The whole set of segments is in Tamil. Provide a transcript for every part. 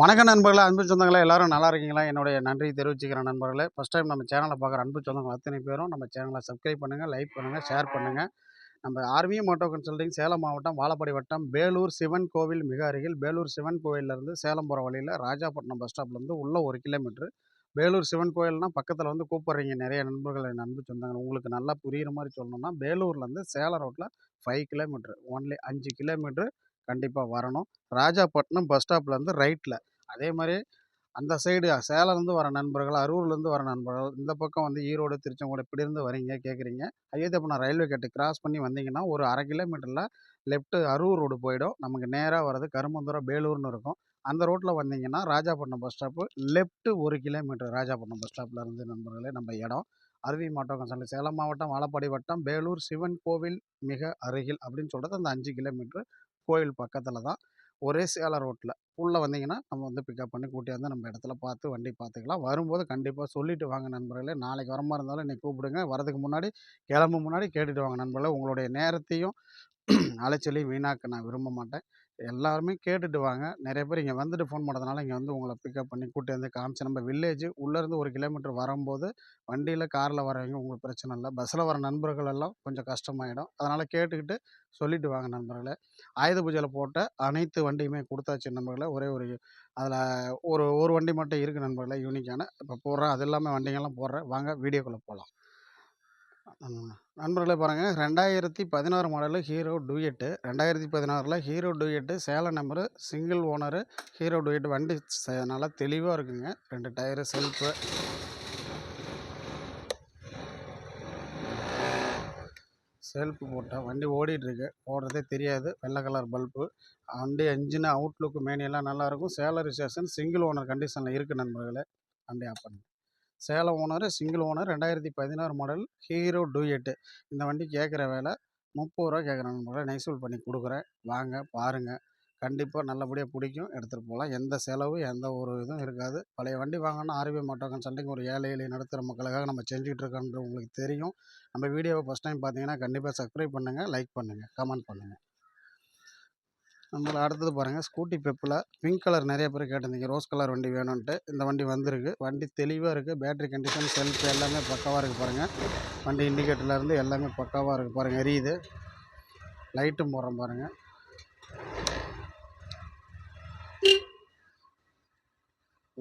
வணக்கம் நண்பர்களே அன்பு சொந்தங்களே எல்லாரும் நல்லா இருக்கீங்களா? என்னுடைய நன்றி தெரிவிச்சுக்கிறேன் நண்பர்களே. ஃபஸ்ட் டைம் நம்ம சேனலை பார்க்குற அன்பு சொந்தங்கள் அத்தனை பேரும் நம்ம சேனலை சப்ஸ்கிரைப் பண்ணுங்கள் லைக் பண்ணுங்கள் ஷேர் பண்ணுங்கள் நம்ம ஆர்மி மோட்டோ கன்சல்டிங் சேலம் மாவட்டம் வாழப்பாடி வட்டம் பேலூர் சிவன் கோவில் மிக அருகில். பேலூர் சிவன் கோவிலேருந்து சேலம் போகிற வழியில் ராஜாப்பட்டினம் பஸ் ஸ்டாப்லேருந்து உள்ள ஒரு கிலோமீட்ரு வேலூர் சிவன் கோயில்னால் பக்கத்தில் வந்து கூப்பிட்றீங்க நிறைய நண்பர்கள் என் அன்பு சொந்தங்கள். உங்களுக்கு நல்லா புரிகிற மாதிரி சொல்லணும்னா வேலூர்லேருந்து சேலம் ரோட்டில் ஃபைவ் கிலோமீட்ரு ஒன்லி அஞ்சு கிலோமீட்ரு கண்டிப்பாக வரணும். ராஜாப்பட்டினம் பஸ் ஸ்டாப்லேருந்து ரைட்டில் அதே மாதிரி அந்த சைடு சேலம்லேருந்து வர நண்பர்கள் அரூர்லேருந்து வர நண்பர்கள் இந்த பக்கம் வந்து ஈரோடு திருச்செங்கோடு இப்படி இருந்து வரீங்க கேட்குறீங்க அயோத்தியப்பட்டினம் ரயில்வே கேட்டு கிராஸ் பண்ணி வந்தீங்கன்னா ஒரு அரை கிலோமீட்டரில் லெஃப்ட்டு அரூர் ரோடு போயிடும். நமக்கு நேராக வர்றது கருமந்துரம் பேலூர்னு இருக்கும். அந்த ரோட்டில் வந்தீங்கன்னா ராஜாப்பட்டினம் பஸ் ஸ்டாப்பு லெஃப்ட்டு ஒரு கிலோமீட்டர் ராஜாப்பட்டினம் பஸ் ஸ்டாப்பில் இருந்து நண்பர்களே நம்ம இடம். அருவி மாவட்டம் கன்சல்ட் சேலம் மாவட்டம் வாழப்பாடி வட்டம் பேலூர் சிவன் கோவில் மிக அருகில் அப்படின்னு சொல்கிறது அந்த அஞ்சு கிலோமீட்ரு கோயில் பக்கத்தில் தான் ஒரே சேலம் ரோட்டில் உள்ளே வந்தீங்கன்னா நம்ம வந்து பிக்கப் பண்ணி கூட்டி வந்து நம்ம இடத்துல பார்த்து வண்டி பார்த்துக்கலாம். வரும்போது கண்டிப்பாக சொல்லிட்டு வாங்க நண்பர்களே. நாளைக்கு வர மாதிரி இருந்தாலும் இன்னைக்கு கூப்பிடுங்க. வரதுக்கு முன்னாடி கிளம்பு முன்னாடி கேட்டுட்டு வாங்க நண்பர்களே. உங்களுடைய நேரத்தையும் அலைச்சலையும் வீணாக்க நான் விரும்ப மாட்டேன். எல்லாருமே கேட்டுட்டு வாங்க. நிறைய பேர் இங்கே வந்துட்டு ஃபோன் பண்ணதுனால இங்கே வந்து உங்களை பிக்கப் பண்ணி கூட்டி வந்து காமிச்சு நம்ம வில்லேஜ் உள்ளேருந்து ஒரு கிலோமீட்டர் வரும்போது வண்டியில் காரில் வரவங்க உங்களுக்கு பிரச்சனை இல்லை. பஸ்ஸில் வர நண்பர்கள் எல்லாம் கொஞ்சம் கஷ்டமாயிடும். அதனால் கேட்டுக்கிட்டு சொல்லிட்டு வாங்க நண்பர்களே. ஆயுத பூஜையில் போட்ட அனைத்து வண்டியுமே கொடுத்தாச்சு நண்பர்களே. ஒரே ஒரு அதில் ஒரு ஒரு வண்டி மட்டும் இருக்குது நண்பர்களே யூனிக்கான இப்போ போடுறேன். அது இல்லாமல் வண்டிங்கெல்லாம் போடுறேன். வாங்க வீடியோக்குள்ளே போகலாம் நண்பர்களே பாருங்கள் ரெண்டாயிரத்தி பதினாறு மாடலு ஹீரோ டூயட்டு ரெண்டாயிரத்தி பதினாறில் Hero Duet Salem number single owner Hero Duet வண்டி நல்லா தெளிவாக இருக்குங்க. ரெண்டு டயரு செல்ஃபு செல்ஃபு போட்டால் வண்டி ஓடிட்டுருக்கு. ஓடுறதே தெரியாது. வெள்ளை கலர் பல்பு வண்டி அஞ்சுன்னு அவுட்லுக்கு மேனியெல்லாம் நல்லாயிருக்கும் சேலரி ஸ்டேஷன் சிங்கிள் ஓனர் கண்டிஷனில் இருக்குது நண்பர்களே. வண்டி ஆஃப் பண்ணி சேலம் ஓனர் சிங்கிள் ஓனர் ரெண்டாயிரத்தி பதினாறு மாடல் ஹீரோ டூயட்டு. இந்த வண்டி கேட்குற வேலை முப்பது ரூபா கேட்குறாங்க நண்பர்களே நைசூல் பண்ணி கொடுக்குறேன். வாங்க பாருங்கள் கண்டிப்பாக நல்லபடியாக பிடிக்கும். எடுத்துகிட்டு போகலாம். எந்த செலவு எந்த ஒரு இதுவும் இருக்காது. பழைய வண்டி வாங்கினா ஆர்வி மாட்டோ சண்டைக்கு ஒரு ஏழை ஏழை நடத்துகிற மக்களுக்காக நம்ம செஞ்சுக்கிட்டு இருக்கோன்ற உங்களுக்கு தெரியும். நம்ம வீடியோவை ஃபஸ்ட் டைம் பார்த்தீங்கன்னா கண்டிப்பாக சப்ஸ்கிரைப் பண்ணுங்கள் லைக் பண்ணுங்கள் கமெண்ட் பண்ணுங்கள் நம்மள அடுத்தது பாருங்கள் ஸ்கூட்டி பெப்பில் பிங்க் கலர் நிறைய பேர் கேட்டிருந்தீங்க. ரோஸ் கலர் வண்டி வேணும்ன்ட்டு. இந்த வண்டி வந்திருக்கு. வண்டி தெளிவாக இருக்குது பேட்டரி கண்டிஷன் செல்ஃப் எல்லாமே பக்காவாக இருக்குது பாருங்கள் வண்டி இண்டிகேட்டர்லேருந்து எல்லாமே பக்காவாக இருக்குது பாருங்கள் எரியுது. லைட்டும் போடுறோம் பாருங்கள்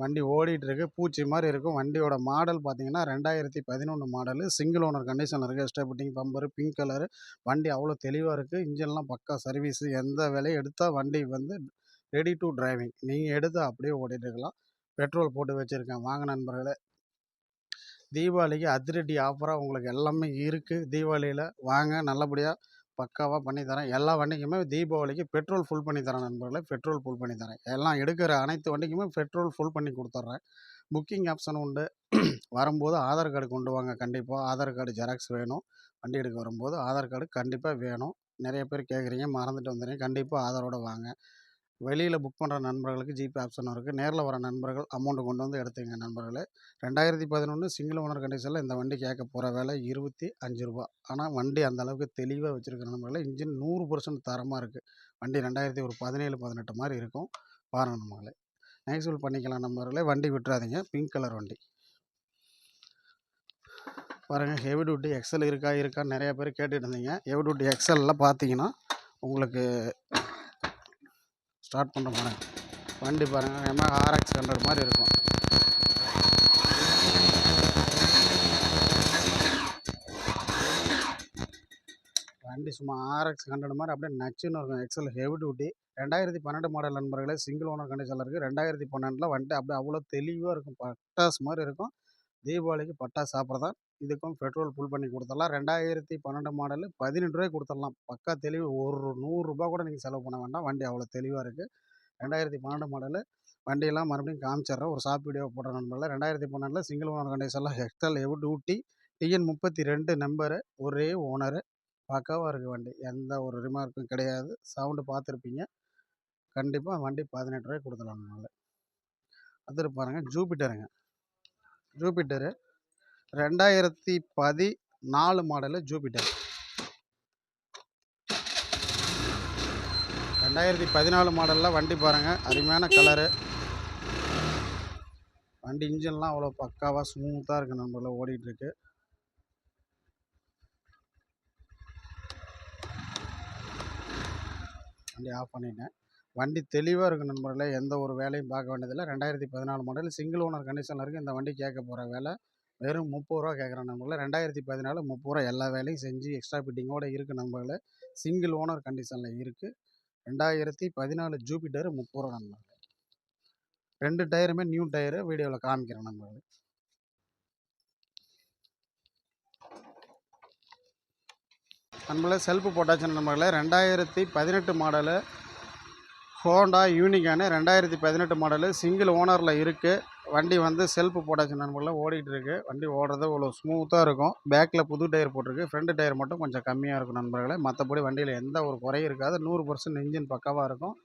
வண்டி ஓடிட்டு இருக்கு பூச்சி மாதிரி இருக்கும். வண்டியோட மாடல் பார்த்தீங்கன்னா ரெண்டாயிரத்தி பதினொன்று மாடலு. சிங்கிள் ஓனர் கண்டிஷனில் இருக்குது ஸ்டெபிட்டிங் பம்பரு பிங்க் கலரு. வண்டி அவ்வளோ தெளிவாக இருக்குது இன்ஜின்லாம் பக்கா சர்வீஸு. எந்த விலையும் எடுத்தால் வண்டி வந்து ரெடி டு டிரைவிங். நீங்கள் எடுத்து அப்படியே ஓடிட்டுருக்கலாம். இருக்கலாம் பெட்ரோல் போட்டு வச்சுருக்கேன். வாங்க நண்பர்களே. தீபாவளிக்கு அதிரடி ஆஃபராக உங்களுக்கு எல்லாமே இருக்குது தீபாவளியில் வாங்க. நல்லபடியாக பக்காவாக பண்ணி தரேன். எல்லா வண்டிக்குமே தீபாவளிக்கு பெட்ரோல் ஃபுல் பண்ணி தரேன் நண்பர்களே. பெட்ரோல் ஃபுல் பண்ணி தரேன். எல்லாம் எடுக்கிற அனைத்து வண்டிக்குமே பெட்ரோல் ஃபுல் பண்ணி கொடுத்துட்றேன் புக்கிங் ஆப்ஷன் உண்டு. வரும்போது ஆதார் கார்டு கொண்டு வாங்க. கண்டிப்பாக ஆதார் கார்டு ஜெராக்ஸ் வேணும். வண்டி எடுக்க வரும்போது ஆதார் கார்டு கண்டிப்பாக வேணும். நிறைய பேர் கேட்குறீங்க மறந்துட்டு வந்துடுறீங்க. கண்டிப்பாக ஆதாரோட வாங்க. வெளியில் புக் பண்ணுற நண்பர்களுக்கு ஜிபே ஆப்ஷனும் இருக்குது நேரில் வர நண்பர்கள் அமௌண்ட்டு கொண்டு வந்து எடுத்துங்க நண்பர்களே. ரெண்டாயிரத்தி பதினொன்று சிங்கிள் ஓனர் கண்டிஷனில் இந்த வண்டி கேட்க போகிற விலை இருபத்தி அஞ்சு ரூபா. ஆனால் வண்டி அந்த அளவுக்கு தெளிவாக வச்சுருக்கிற நண்பர்களே இன்ஜின் நூறு பர்சன்ட் தரமாக இருக்குது வண்டி ரெண்டாயிரத்தி ஒரு பதினேழு பதினெட்டு மாதிரி இருக்கும். பாருங்கள் நண்பர்களே. நெக்ஸ்ட் பண்ணிக்கலாம் நண்பர்களே. வண்டி விட்டுறாதீங்க. பிங்க் கலர் வண்டி. பாருங்கள் ஹெவி டியூட்டி எக்ஸல் இருக்கா இருக்கான்னு நிறைய பேர் கேட்டுட்டு இருந்தீங்க. ஹெவி டியூட்டி எக்ஸலில் பார்த்தீங்கன்னா உங்களுக்கு ஸ்டார்ட் பண்ணுற பாருங்கள் வண்டி பாருங்கள் எம்மா ஆர்எக்ஸ் ஹண்ட்ரட் மாதிரி இருக்கும். வண்டி சும்மா ஆர்எக்ஸ் ஹண்ட்ரட் மாதிரி அப்படியே நச்சுன்னு இருக்கும். எக்ஸல் ஹெவி டியூட்டி ரெண்டாயிரத்தி பன்னெண்டு மாடல் நண்பர்களே சிங்கிள் ஓனர் கண்டிஷனில் இருக்குது ரெண்டாயிரத்தி பன்னெண்டில் வண்டி அப்படியே அவ்வளோ தெளிவாக இருக்கும். பட்டாஸ் மாதிரி இருக்கும். தீபாவளிக்கு பட்டாசு சாப்பிட்றதான். இதுக்கும் பெட்ரோல் ஃபுல் பண்ணி கொடுத்துடலாம். ரெண்டாயிரத்தி பன்னெண்டு மாடலு பதினெட்டு ரூபாய் கொடுத்துடலாம். பக்கா தெளிவு ஒரு நூறுரூபா கூட நீங்கள் செலவு பண்ண வேண்டாம். வண்டி அவ்வளோ தெளிவாக இருக்குது ரெண்டாயிரத்தி பன்னெண்டு மாடலு வண்டியெல்லாம் மறுபடியும் காமிச்சிடுறேன். ஒரு ஷாப் வீடியோ போடுற நண்பரில் ரெண்டாயிரத்தி பன்னெண்டில் சிங்கிள் ஓனர் கண்டிஷன்லாம் ஹெக்டல் எவ் டூட்டி டிஎன் முப்பத்தி ரெண்டு நம்பரு ஒரே ஓனரு பக்காவாக இருக்குது வண்டி. எந்த ஒரு ரிமார்க்கும் கிடையாது. சவுண்டு பார்த்துருப்பீங்க. கண்டிப்பாக வண்டி பதினெட்டு ரூபாய்க்கு கொடுத்துடலாம் நம்மளால் அடுத்து பாருங்கள் ஜூபிட்டருங்க ஜூபிட்டரு ரெண்டாயிரத்தி பதினாலு மாடலு ஜூபிட்டர் ரெண்டாயிரத்தி பதினாலு மாடலில் வண்டி பாருங்கள் அருமையான கலரு வண்டி இன்ஜின்லாம் அவ்வளோ பக்காவாக ஸ்மூத்தாக இருக்குது நம்மள ஓடிட்டுருக்கு வண்டி ஆஃப் பண்ணிட்டேன். வண்டி தெளிவாக இருக்குது நண்பர்களே. எந்த ஒரு வேலையும் பார்க்க வேண்டியதில்லை. ரெண்டாயிரத்தி பதினாலு மாடல் சிங்கிள் ஓனர் கண்டிஷனில் இருக்குது இந்த வண்டி கேட்க போகிற வேலை வெறும் முப்பது ரூபா கேட்குறேன் நண்பர்களே. ரெண்டாயிரத்தி பதினாலு முப்பது ரூபா எல்லா வேலையும் செஞ்சு எக்ஸ்ட்ரா ஃபிட்டிங்கோடு இருக்குது நண்பர்களே. சிங்கிள் ஓனர் கண்டிஷனில் இருக்குது ரெண்டாயிரத்தி பதினாலு ஜூபிட்டர் முப்பது ரூபா நண்பர்களே. ரெண்டு டயருமே நியூ டயரு. வீடியோவில் காமிக்கிறேன் நண்பர்களே. நண்பர்களே செல்ஃபு போட்டாச்சு நண்பர்களே. ரெண்டாயிரத்தி பதினெட்டு மாடலு ஹோண்டா யூனிகானு ரெண்டாயிரத்தி பதினெட்டு மாடலு சிங்கிள் ஓனரில் இருக்குது வண்டி வந்து செல்ஃப் போட்டாச்சு நண்பர்களில் ஓடிட்டு இருக்கு. வண்டி ஓடுறது இவ்வளோ ஸ்மூத்தாக இருக்கும். பேக்கில் புது டயர் போட்டிருக்கு. ஃப்ரண்ட் டயர் மட்டும் கொஞ்சம் கம்மியாக இருக்கும் நண்பர்களே. மற்றபடி வண்டியில் எந்த ஒரு குறையும் இருக்காது. நூறு பர்சன்ட் இன்ஜின் பக்காவாக இருக்கும்.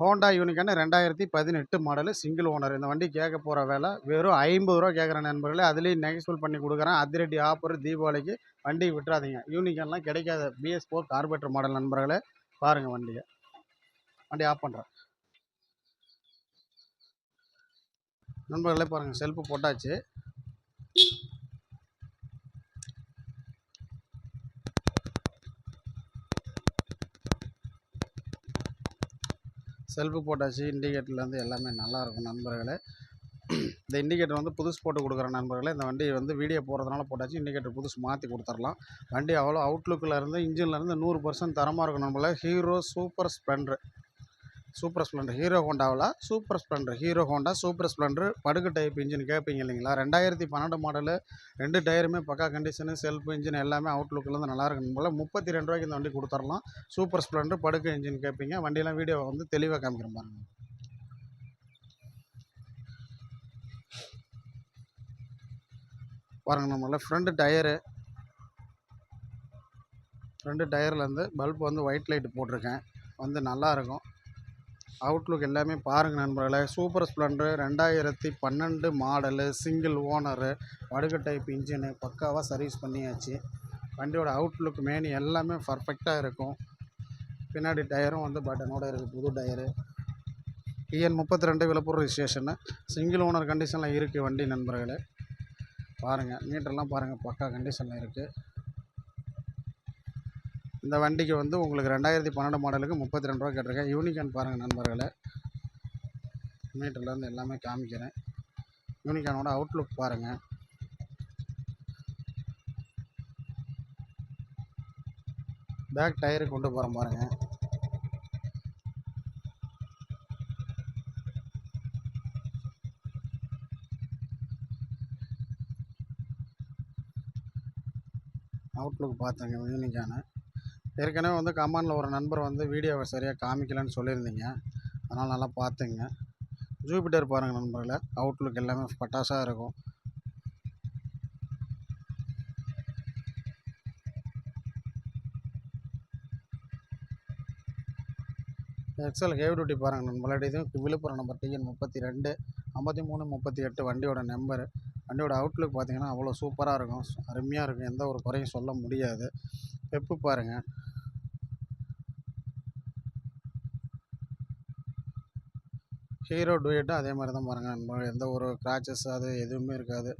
ஹோண்டா யூனிகானு ரெண்டாயிரத்தி பதினெட்டு மாடலு சிங்கிள் ஓனர் இந்த வண்டி கேட்க போகிற வேலை வெறும் ஐம்பது ரூபா கேட்குற நண்பர்களே. அதுலேயும் நெகசூல் பண்ணி கொடுக்குறேன். அதிரடி ஆஃபர் தீபாவளிக்கு வண்டி விட்டுறாதீங்க. யூனிகான்லாம் கிடைக்காத பிஎஸ் ஃபோர் கார்பரேட்டர் மாடல் நண்பர்களே. பாருங்கள் வண்டியை. வண்டி ஆஃப் பண்ணுறேன் நண்பர்களே பாருங்கள் செல்ஃபு போட்டாச்சு. செல்ஃபு போட்டாச்சு இண்டிகேட்டர்லேருந்து எல்லாமே நல்லாயிருக்கும் நண்பர்களே. இந்த இண்டிகேட்டர் வந்து புதுசு போட்டு கொடுக்குற நண்பர்களே. இந்த வண்டி வந்து வீடியோ போடுறதுனால போட்டாச்சு இண்டிகேட்டர் புதுசு மாற்றி கொடுத்துர்லாம் வண்டி அவ்வளோ அவுட்லுக்கில் இருந்து இன்ஜின்லேருந்து நூறு பர்சன்ட் தரமாக இருக்கும் நம்மள Hero super splendor super splendor Hero ஹோண்டாவில் super splendor Hero Honda super splendor படுக்கு type engine கேட்பீங்க இல்லைங்களா? ரெண்டாயிரத்தி பன்னெண்டு மாடலு ரெண்டு டயருமே பக்கா கண்டிஷனு செல்ஃப் இன்ஜின் எல்லாமே அவுட்லுக்லேருந்து நல்லா இருக்கு போல். முப்பத்தி ரெண்டு ரூபாய்க்கு இந்த வண்டி கொடுத்துடலாம் சூப்பர் ஸ்ப்ளெண்டர் படுக்கு இன்ஜின் கேட்பீங்க வண்டியெலாம் வீடியோ வந்து தெளிவாக காமிக்கிற பாருங்கள் பாருங்கள் நம்மள ஃப்ரண்ட் டயரு. ஃப்ரண்ட் டயர்லேருந்து பல்ப் வந்து ஒயிட் லைட் போட்டிருக்கேன். வந்து நல்லா இருக்கும். அவுட்லுக் எல்லாமே பாருங்கள் நண்பர்களே. சூப்பர் ஸ்ப்ளெண்டர் ரெண்டாயிரத்தி பன்னெண்டு மாடலு சிங்கிள் ஓனரு வடுக டைப் இன்ஜினு பக்காவாக சர்வீஸ் பண்ணியாச்சு. வண்டியோட அவுட்லுக் மேனி எல்லாமே பர்ஃபெக்டாக இருக்கும். பின்னாடி டயரும் வந்து பட்டனோட இருக்குது புது டயரு டிஎன் முப்பத்தி ரெண்டு விழுப்புரம் ரிஜிஸ்ட்ரேஷனு சிங்கிள் ஓனர் கண்டிஷனில் இருக்குது வண்டி நண்பர்களே. பாருங்கள் மீட்டர்லாம் பாருங்கள் பக்கா கண்டிஷனில் இருக்குது இந்த வண்டிக்கு வந்து உங்களுக்கு ரெண்டாயிரத்தி பன்னெண்டு மாடலுக்கு முப்பத்தி ரெண்டு ரூபா கேட்டிருக்கேன். யூனிகான் பாருங்கள் நண்பர்களே. மீட்டர்லேருந்து எல்லாமே காமிக்கிறேன். யூனிகானோட அவுட்லுக் பாருங்கள் பேக் டயரு கொண்டு போகிறேன் பாருங்கள் அவுட்லுக் பார்த்தேங்க யூனிக்கானு ஏற்கனவே வந்து கமாண்டில் ஒரு நண்பர் வந்து வீடியோவை சரியாக காமிக்கலன்னு சொல்லியிருந்தீங்க. அதனால் நல்லா பார்த்துங்க. ஜூபிட்டர் பாருங்கள் நண்பர்களே அவுட்லுக் எல்லாமே பட்டாசாக இருக்கும். எக்ஸல் ஹேவ் டியூட்டி பாருங்கள் நண்பர்களே இதுவும் விழுப்புரம் நம்பர் டிஎன் முப்பத்தி ரெண்டு ஐம்பத்தி மூணு முப்பத்தி எட்டு வண்டியோட நம்பரு வண்டியோட அவுட்லுக் பார்த்தீங்கன்னா அவ்வளோ சூப்பராக இருக்கும். அருமையாக இருக்கும். எந்த ஒரு குறையும் சொல்ல முடியாது. பெப்பு பாருங்கள் ஹீரோ டூயட்டும் அதே மாதிரி தான் பாருங்கள் நண்பர்களே எந்த ஒரு கிராச்சஸ் அது எதுவுமே இருக்காது.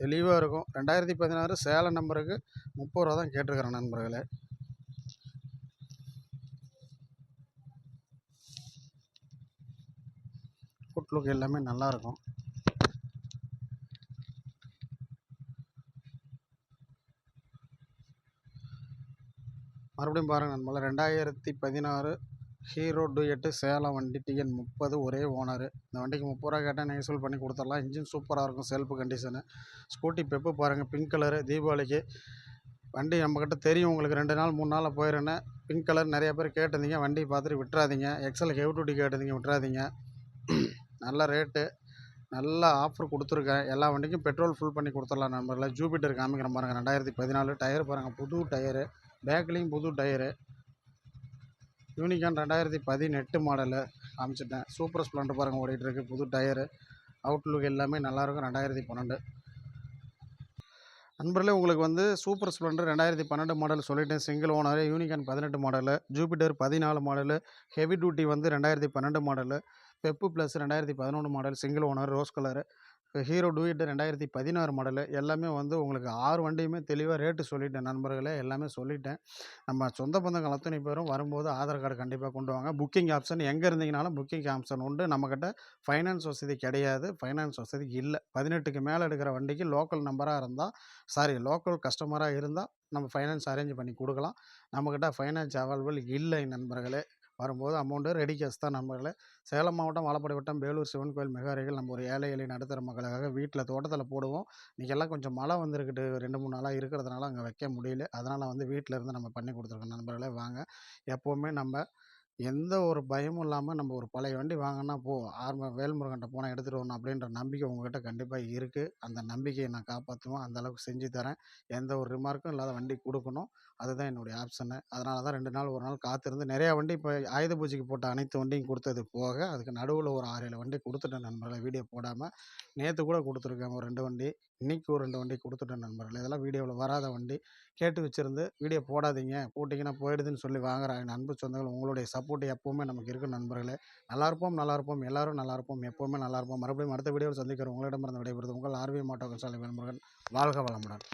தெளிவாக இருக்கும். ரெண்டாயிரத்தி பதினாறு சேலம் நம்பருக்கு முப்பது ரூபா தான் கேட்டிருக்கிறேன் நண்பர்களே. அவுட்லுக் எல்லாமே நல்லாயிருக்கும் மறுபடியும் பாருங்கள் நம்மள ரெண்டாயிரத்தி பதினாறு ஹீரோ டூயட்டு சேலம் வண்டி டிஎன் முப்பது ஒரே ஓனரு. இந்த வண்டிக்கு முப்பது ரூபா கேட்டால் நெகசூல் பண்ணி கொடுத்துடலாம். இன்ஜின் சூப்பராக இருக்கும் செல்ஃப் கண்டிஷனு ஸ்கூட்டி பெப்பு பாருங்கள் பிங்க் கலரு தீபாவளிக்கு. வண்டி நம்மக்கிட்ட தெரியும் உங்களுக்கு ரெண்டு நாள் மூணு நாளில் போயிருந்தேன் பிங்க் கலர் நிறைய பேர் கேட்டிருந்தீங்க வண்டி பார்த்துட்டு விட்டுறாதீங்க. எக்ஸல் ஹெவ் டூட்டி கேட்டிருந்தீங்க விட்டுறாதீங்க. நல்ல ரேட்டு நல்ல ஆஃபர் கொடுத்துருக்கேன். எல்லா வண்டிக்கும் பெட்ரோல் ஃபுல் பண்ணி கொடுத்துடலாம் நண்பர்களே. ஜூபிட்டர் காமிக்கிற பாருங்கள் ரெண்டாயிரத்தி பதினாலு. டயர் பாருங்கள் புது டயரு பேக்லேயும் புது டயரு யூனிகான் ரெண்டாயிரத்தி பதினெட்டு மாடலு காமிச்சிட்டேன். சூப்பர் ஸ்ப்ளெண்டர் பாருங்கள் ஓடிட்டுருக்கு. புது டயரு அவுட்லுக் எல்லாமே நல்லாயிருக்கும். ரெண்டாயிரத்தி பன்னெண்டு. நண்பர்களே உங்களுக்கு வந்து சூப்பர் ஸ்ப்ளெண்டர் ரெண்டாயிரத்தி பன்னெண்டு மாடல் சொல்லிட்டேன். சிங்கிள் ஓனர் யூனிகான் பதினெட்டு மாடலு ஜூபிட்டர் பதினாலு மாடலு ஹெவி டியூட்டி வந்து ரெண்டாயிரத்தி பன்னெண்டு மாடலு பெப்பு ப்ளஸ் ரெண்டாயிரத்தி பதினொன்று model single owner rose colour Hero Duet ரெண்டாயிரத்தி பதினாறு மாடலு எல்லாமே வந்து உங்களுக்கு ஆறு வண்டியுமே தெளிவாக ரேட்டு சொல்லிட்டேன் நண்பர்களே. எல்லாமே சொல்லிட்டேன். நம்ம சொந்த பந்தங்கள் அத்தனை பேரும் வரும்போது ஆதார் கார்டு கண்டிப்பாக கொண்டு வாங்க. புக்கிங் ஆப்ஷன் எங்கே இருந்தீங்கனாலும் புக்கிங் ஆப்ஷன் உண்டு. நம்மக்கிட்ட ஃபைனான்ஸ் வசதி கிடையாது. ஃபைனான்ஸ் வசதி இல்லை. பதினெட்டுக்கு மேலே எடுக்கிற வண்டிக்கு லோக்கல் நம்பராக இருந்தால் சாரி லோக்கல் கஸ்டமராக இருந்தால் நம்ம ஃபைனான்ஸ் அரேஞ்ச் பண்ணி கொடுக்கலாம். நம்மக்கிட்ட ஃபைனான்ஸ் அவைலபிள் இல்லை நண்பர்களே. வரும்போது அமௌண்ட்டு ரெடி கேஷ் தான் நண்பர்களே சேலம் மாவட்டம் வாழப்பாடி வட்டம் வேலூர் சிவன் கோயில் மிக அருகில் நம்ம ஒரு ஏழை எளிய நடுத்தர மக்களுக்காக வீட்டில் தோட்டத்தில் போடுவோம். இன்றைக்கெல்லாம் கொஞ்சம் மழை வந்திருக்குது. ரெண்டு மூணு நாளாக இருக்கிறதுனால அங்கே வைக்க முடியல. அதனால் வந்து வீட்டில் இருந்து நம்ம பண்ணி கொடுத்துருக்கோம். நண்பர்களே வாங்க. எப்போவுமே நம்ம எந்த ஒரு பயமும் இல்லாமல் நம்ம ஒரு பழைய வண்டி வாங்கினா போ ஆர்ம வேல்முருகன்ட்ட போனால் எடுத்துகிட்டு வரணும் அப்படின்ற நம்பிக்கை உங்ககிட்ட கண்டிப்பாக இருக்குது அந்த நம்பிக்கையை நான் காப்பாற்றுவேன் அந்தளவுக்கு செஞ்சு தரேன். எந்த ஒரு ரிமார்க்கும் இல்லாத வண்டி கொடுக்கணும். அதுதான் என்னுடைய ஆப்ஷனு அதனால தான் ரெண்டு நாள் ஒரு நாள் காத்திருந்து நிறையா வண்டி இப்போ ஆயுத பூஜைக்கு போட்ட அனைத்து வண்டியும் கொடுத்தது போக அதுக்கு நடுவில் ஒரு ஆறு ஏழு வண்டி கொடுத்துட்டேன் நண்பர்களை வீடியோ போடாமல் நேற்று கூட கொடுத்துருக்கேன் ஒரு ரெண்டு வண்டி. இன்றைக்கி ஒரு ரெண்டு வண்டி கொடுத்துட்டேன் நண்பர்கள். இதெல்லாம் வீடியோவில் வராத வண்டி. கேட்டு வச்சுருந்து வீடியோ போடாதீங்க. போட்டிங்கன்னா போயிடுதுன்னு சொல்லி வாங்குற என் அன்பு சொந்தங்கள் உங்களுடைய சப்போர்ட் எப்போவுமே நமக்கு இருக்கும் நண்பர்களே. நல்லா இருப்போம் நல்லா இருப்போம். எல்லாரும் நல்லா இருப்போம். எப்போவுமே நல்லா இருப்போம். மறுபடியும் அடுத்த வீடியோவில் சந்திக்கிறோம். உங்களிடமிருந்து விடைபெறுது உங்கள் ஆர்வி மாட்டோ சாலை வேல்முருகன். வாழ்க வளமுடன்.